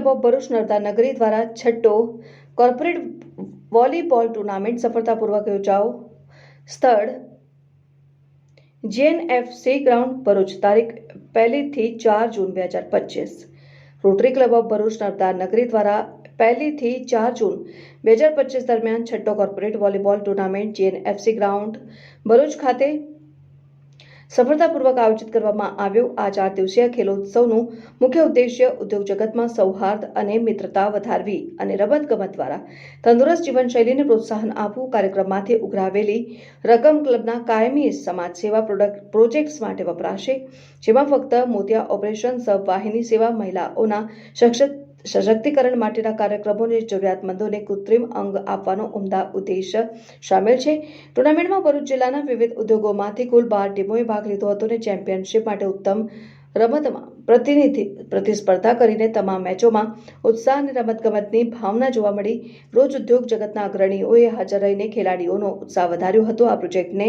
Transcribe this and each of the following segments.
Club of Bharuch Narmada Nagri દ્વારા છઠ્ઠો corporate volleyball tournament સફળતાપૂર્વક યોજાઓ સ્થળ જેએનએફસી ગ્રાઉન્ડ ભરૂચ, તારીખ પહેલીથી ચાર જૂન બે હજાર પચીસ. Rotary Club of Bharuch Narmada Nagri દ્વારા પહેલીથી ચાર જૂન બે હજાર પચીસ દરમિયાન છઠ્ઠો corporate volleyball tournament JNFC ground Bharuch ખાતે સફળતાપૂર્વક આયોજિત કરવામાં આવ્યો. આ ચાર દિવસીય ખેલોત્સવનું મુખ્ય ઉદ્દેશ્ય ઉદ્યોગ જગતમાં સૌહાર્દ અને મિત્રતા વધારવી અને રમતગમત દ્વારા તંદુરસ્ત જીવનશૈલીને પ્રોત્સાહન આપવું. કાર્યક્રમમાંથી ઉઘરાવેલી રકમ ક્લબના કાયમી સમાજ સેવા પ્રોડક્ટ પ્રોજેક્ટ્સ માટે વપરાશે, જેમાં ફક્ત મોતિયા ઓપરેશન સબ વાહિની સેવા મહિલાઓના સશક્ત સશક્તિકરણ માટેના કાર્યક્રમોને જરૂરિયાતમંદોને કૃત્રિમ અંગ આપવાનો ઉમદા ઉદ્દેશ સામેલ છે. ટુર્નામેન્ટમાં ભરૂચ જિલ્લાના વિવિધ ઉદ્યોગોમાંથી કુલ બાર ટીમોએ ભાગ લીધો હતો અને ચેમ્પિયનશિપ માટે ઉત્તમ રમતમાં પ્રતિનિધિ પ્રતિસ્પર્ધા કરીને તમામ મેચોમાં ઉત્સાહ અને રમતગમતની ભાવના જોવા મળી. રોજ ઉદ્યોગ જગતના અગ્રણીઓએ હાજર રહીને ખેલાડીઓનો ઉત્સાહ વધાર્યો હતો. આ પ્રોજેક્ટને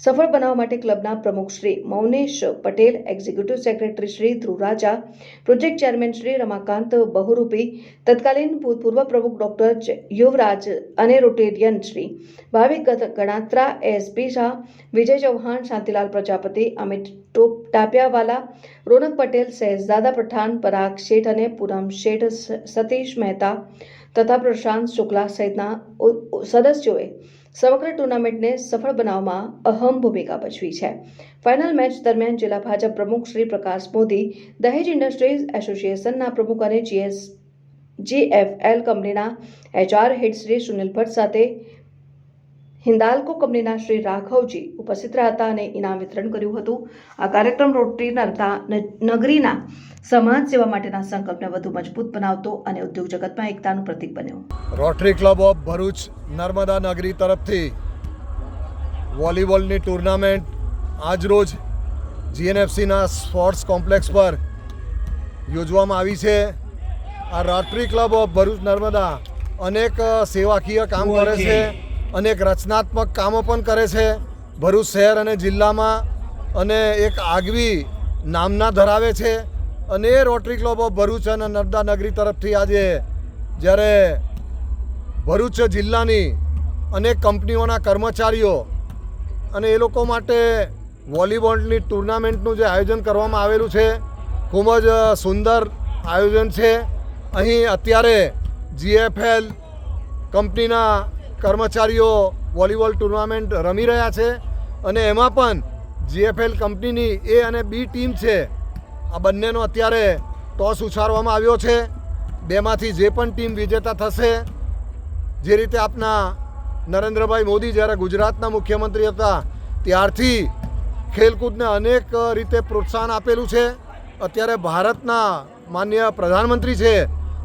સફળ બનાવવા માટે ક્લબના પ્રમુખ Shri Maunesh Patel executive secretary Shri Dhruv Raja project chairman Shri Ramakant Bahurupi, તત્કાલીન ભૂતપૂર્વ પ્રમુખ ડોક્ટર યુવરાજ અને રોટેરિયન શ્રી, ભાવિક ગણાત્રા એસપી શાહ, વિજય ચૌહાણ, શાંતિલાલ પ્રજાપતિ, અમિત ટોપ, ટાપિયાવાલા, રોનક પટેલ શહેજાદા પઠાણ, પરાગ શેઠ અને પૂનમ શેઠ સતીશ મહેતા તથા પ્રશાંત શુક્લા સહિતના સદસ્યોએ સમગ્ર ટુર્નામેન્ટને સફળ બનાવવામાં અહમ ભૂમિકા ભજવી છે. ફાઇનલ મેચ દરમિયાન જિલ્લા ભાજપ પ્રમુખ શ્રી પ્રકાશ મોદી, દહેજ ઇન્ડસ્ટ્રીઝ એસોસિએશનના પ્રમુખ અને જીએસ, જીએફએલ કંપનીના એચઆર હેડ શ્રી સુનિલ ભટ્ટ સાથે હિન્દાલ્કો કંપનીના શ્રી રાઘવજી ઉપસ્થિત રહ્યા હતા અને ઇનામ વિતરણ કર્યું હતું. આ કાર્યક્રમ રોટરી નગરીના સમાજ સેવા માટેના સંકલ્પને વધુ મજબૂત બનાવતો અને ઉદ્યોગ જગતમાં એકતાનું પ્રતીક બન્યો. Rotary Club of Bharuch Narmada Nagri તરફથી વોલીબોલની ટુર્નામેન્ટ આજરોજ જીએનએફસીના સ્પોર્ટ્સ કોમ્પ્લેક્સ પર યોજવામાં આવી છે. આ Rotary Club of Bharuch Narmada અનેક સેવાકીય કામ કરે છે. અનેક રચનાત્મક કામો પણ કરે છે ભરૂચ શહેર અને જિલ્લામાં અને એક આગવી નામના ધરાવે છે. અને એ રોટરી ક્લબ ઓફ ભરૂચ અને નર્મદા નગરી તરફથી આજે જ્યારે ભરૂચ જિલ્લાની અનેક કંપનીઓના કર્મચારીઓ અને એ લોકો માટે વોલીબોલની ટુર્નામેન્ટનું જે આયોજન કરવામાં આવેલું છે, ખૂબ જ સુંદર આયોજન છે. અહીં અત્યારે જીએફએલ કંપનીના કર્મચારીઓ વોલીબોલ ટુર્નામેન્ટ રમી રહ્યા છે અને એમાં પણ જીએફએલ કંપનીની એ અને બી ટીમ છે. આ બંનેનો અત્યારે ટોસ ઉછાળવામાં આવ્યો છે. બેમાંથી જે પણ ટીમ વિજેતા થશે, જે રીતે આપના નરેન્દ્રભાઈ મોદી જ્યારે ગુજરાતના મુખ્યમંત્રી હતા, ત્યારથી ખેલકૂદને અનેક રીતે પ્રોત્સાહન આપેલું છે. અત્યારે ભારતના માન્ય પ્રધાનમંત્રી છે,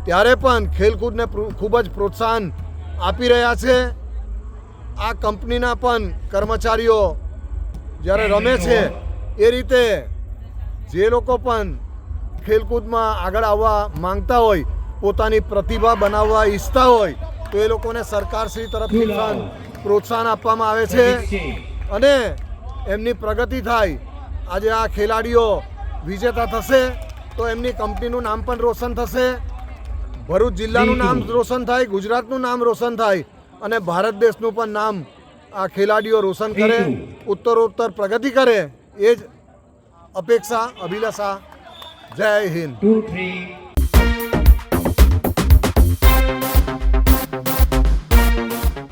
ત્યારે પણ ખેલકૂદને ખૂબ જ પ્રોત્સાહન આપી રહ્યા છે. આ કંપનીના પણ કર્મચારીઓ જ્યારે રમે છે એ રીતે જે લોકો પણ ખેલકૂદમાં આગળ આવવા માંગતા હોય પોતાની પ્રતિભા બનાવવા ઈચ્છતા હોય તો એ લોકોને સરકારશ્રી તરફથી પણ પ્રોત્સાહન આપવામાં આવે છે. અને એમની પ્રગતિ થાય આજે આ ખેલાડીઓ વિજેતા થશે તો એમની કંપનીનું નામ પણ રોશન થશે. ભરૂચ જિલ્લાનું નામ રોશન થાય ગુજરાતનું નામ રોશન થાય અને ભારત દેશનું પણ નામ આ ખેલાડીઓ રોશન કરે ઉત્તરોત્તર પ્રગતિ કરે એ જ અપેક્ષા અભિલાષા. જય હિન્દ.